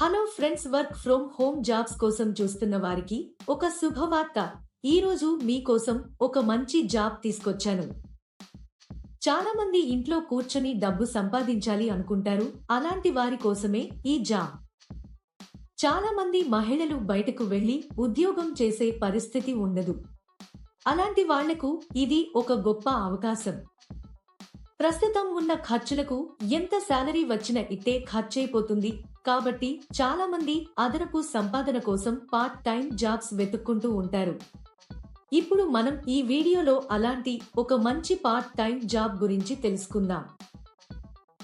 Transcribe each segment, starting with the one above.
Hello friends work from home jobs కోసం చూస్తున్న వారికి ఒక శుభవార్త. ఈరోజు మీకోసం ఒక మంచి జాబ్ తీసుకొచ్చాను. చాలా మంది ఇంట్లో కూర్చొని డబ్బు సంపాదించాలి అనుకుంటారు. అలాంటి వారి కోసమే ఈ జాబ్. చాలా మంది మహిళలు బయటకు వెళ్ళి ఉద్యోగం చేసే పరిస్థితి ఉండదు. అలాంటి వాళ్ళకు ఇది ఒక గొప్ప అవకాశం. ప్రస్తుతం ఉన్న ఖర్చులకు ఎంత శాలరీ వచ్చినా ఇట్టే ఖర్చయిపోతుంది కాబట్టి చాలా మంది అదనపు సంపాదన కోసం పార్ట్ టైం జాబ్స్ వెతుక్కుంటూ ఉంటారు. ఇప్పుడు మనం ఈ వీడియోలో అలాంటి ఒక మంచి పార్ట్ టైం జాబ్ గురించి తెలుసుకుందాం.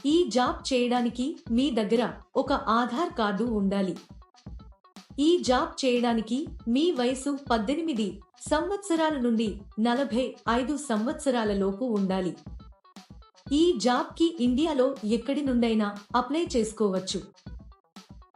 ఈ జాబ్ చేయడానికి మీ దగ్గర ఒక ఆధార్ కార్డు ఉండాలి. ఈ జాబ్ చేయడానికి మీ వయసు పద్దెనిమిది సంవత్సరాల నుండి నలభై ఐదు సంవత్సరాల లోపు ఉండాలి. ఈ జాబ్కి ఇండియాలో ఎక్కడి నుండైనా అప్లై చేసుకోవచ్చు.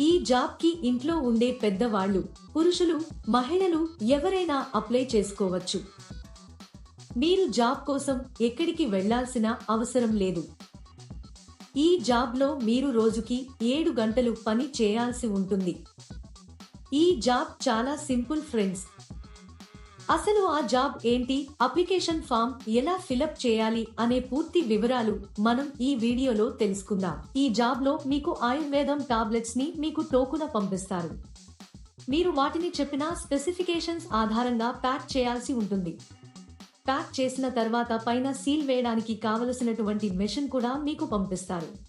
ఈ జాబ్కి ఇంట్లో ఉండే పెద్దవాళ్ళు పురుషులు మహిళలు ఎవరైనా అప్లై చేసుకోవచ్చు. మీరు జాబ్ కోసం ఎక్కడికి వెళ్ళాల్సిన అవసరం లేదు. ఈ జాబ్లో మీరు రోజుకి ఏడు గంటలు పని చేయాల్సి ఉంటుంది. ఈ జాబ్ చాలా సింపుల్ ఫ్రెండ్స్. అసలు ఆ జాబ్ ఏంటి? అప్లికేషన్ ఫామ్ ఎలా ఫిలప్ చేయాలి? అనే పూర్తి వివరాలు మనం ఈ వీడియోలో తెలుసుకుందాం. ఈ జాబ్లో మీకు ఆయుర్వేదం టాబ్లెట్స్ని మీకు టోకున పంపిస్తారు. మీరు వాటిని చెప్పిన స్పెసిఫికేషన్స్ ఆధారంగా ప్యాక్ చేయాల్సి ఉంటుంది. ప్యాక్ చేసిన తర్వాత పైన సీల్ వేయడానికి కావలసినటువంటి మెషిన్ కూడా మీకు పంపిస్తారు.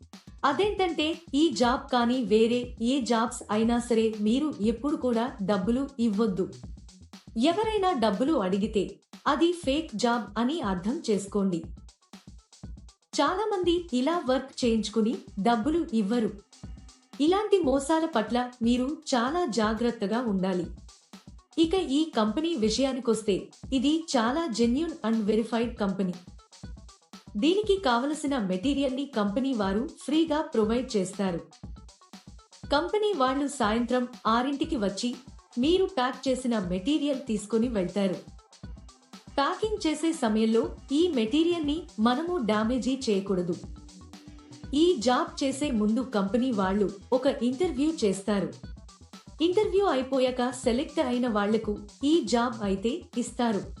అదేంటంటే ఈ జాబ్ కానీ వేరే ఏ జాబ్స్ అయినా సరే మీరు ఎప్పుడు కూడా డబ్బులు ఇవ్వొద్దు. ఎవరైనా డబ్బులు అడిగితే అది ఫేక్ జాబ్ అని అర్థం చేసుకోండి. చాలా మంది ఇలా వర్క్ చేయించుకుని డబ్బులు ఇవ్వరు. ఇలాంటి మోసాల పట్ల మీరు చాలా జాగ్రత్తగా ఉండాలి. ఇక ఈ కంపెనీ విషయానికొస్తే ఇది చాలా జెన్యున్ అండ్ వెరిఫైడ్ కంపెనీ. దీనికి కావలసిన మెటీరియల్ని కంపెనీ వారు ఫ్రీగా ప్రొవైడ్ చేస్తారు. కంపెనీ వాళ్ళు సాయంత్రం ఆరింటికి వచ్చి మీరు ప్యాక్ చేసిన మెటీరియల్ తీసుకుని వెళ్తారు. ప్యాకింగ్ చేసే సమయంలో ఈ మెటీరియల్ని మనము డ్యామేజీ చేయకూడదు. ఈ జాబ్ చేసే ముందు కంపెనీ వాళ్ళు ఒక ఇంటర్వ్యూ చేస్తారు. ఇంటర్వ్యూ అయిపోయాక సెలెక్ట్ అయిన వాళ్ళకు ఈ జాబ్ అయితే ఇస్తారు.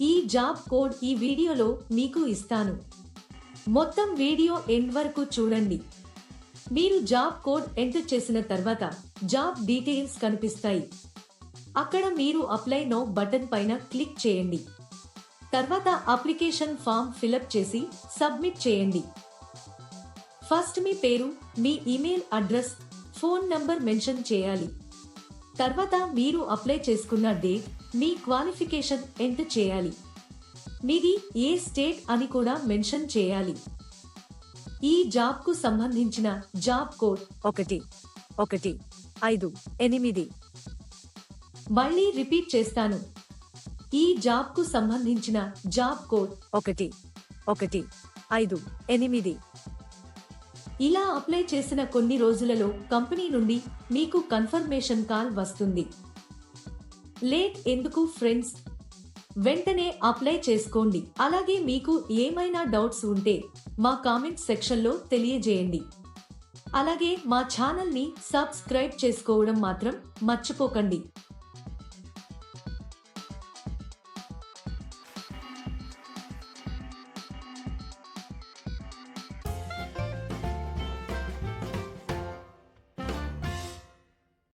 ఈ జాబ్ కోడ్ ఈ వీడియోలో మీకు ఇస్తాను. మొత్తం వీడియో ఎండ్ వరకు చూడండి. మీరు జాబ్ కోడ్ ఎంటర్ చేసిన తర్వాత జాబ్ డీటెయిల్స్ కనిపిస్తాయి. అక్కడ మీరు అప్లై నో బటన్ పైన క్లిక్ చేయండి. తర్వాత అప్లికేషన్ ఫామ్ ఫిలప్ చేసి సబ్మిట్ చేయండి. ఫస్ట్ మీ పేరు మీ email address phone number mention చేయాలి. తర్వాత మీరు అప్లై చేసుకున్న డేట్ మీ క్వాలిఫికేషన్ ఎంత చేయాలి? మీది ఏ స్టేట్ అని కూడా మెన్షన్ చేయాలి. ఈ జాబ్కు సంబంధించిన జాబ్ కోడ్ ఒకటి ఒకటి ఐదు ఎనిమిది. మళ్ళీ రిపీట్ చేస్తాను. ఈ జాబ్కు సంబంధించిన జాబ్ కోడ్ ఒకటి ఒకటి ఐదు ఎనిమిది. ఇలా అప్లై చేసిన కొన్ని రోజులలో కంపెనీ నుండి మీకు కన్ఫర్మేషన్ కాల్ వస్తుంది. లేట్ ఎందుకు ఫ్రెండ్స్? వెంటనే అప్లై చేసుకోండి. అలాగే మీకు ఏమైనా డౌట్స్ ఉంటే మా కామెంట్ సెక్షన్లో తెలియజేయండి. అలాగే మా ఛానల్ని సబ్స్క్రైబ్ చేసుకోవడం మాత్రం మర్చిపోకండి.